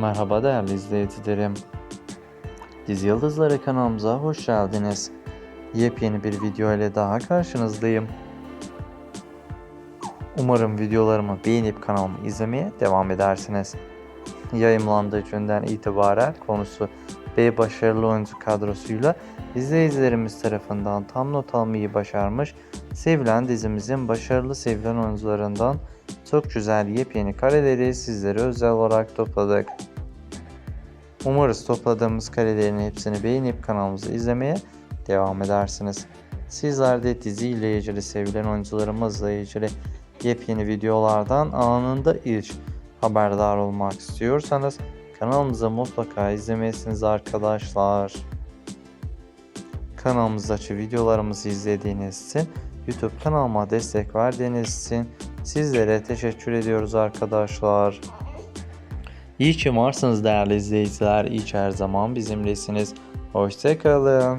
Merhaba değerli izleyicilerim. Dizi Yıldızları kanalımıza hoş geldiniz. Yepyeni bir video ile daha karşınızdayım. Umarım videolarımı beğenip kanalımı izlemeye devam edersiniz. Yayımlandığı günden itibaren konusu ve başarılı oyuncu kadrosuyla izleyicilerimiz tarafından tam not almayı başarmış, sevilen dizimizin başarılı sevilen oyuncularından çok güzel yepyeni kareleri sizlere özel olarak topladık. Umarız topladığımız karelerin hepsini beğenip kanalımızı izlemeye devam edersiniz. Sizler de dizi ile ilgili sevilen oyuncularımızla ilgili yepyeni videolardan anında ilk haberdar olmak istiyorsanız kanalımıza mutlaka izlemesiniz arkadaşlar. Kanalımızdaki videolarımızı izlediğiniz için YouTube kanalıma destek verdiğiniz için sizlere teşekkür ediyoruz arkadaşlar. İyi ki varsınız değerli izleyiciler. İyi ki her zaman bizimlesiniz. Hoşçakalın.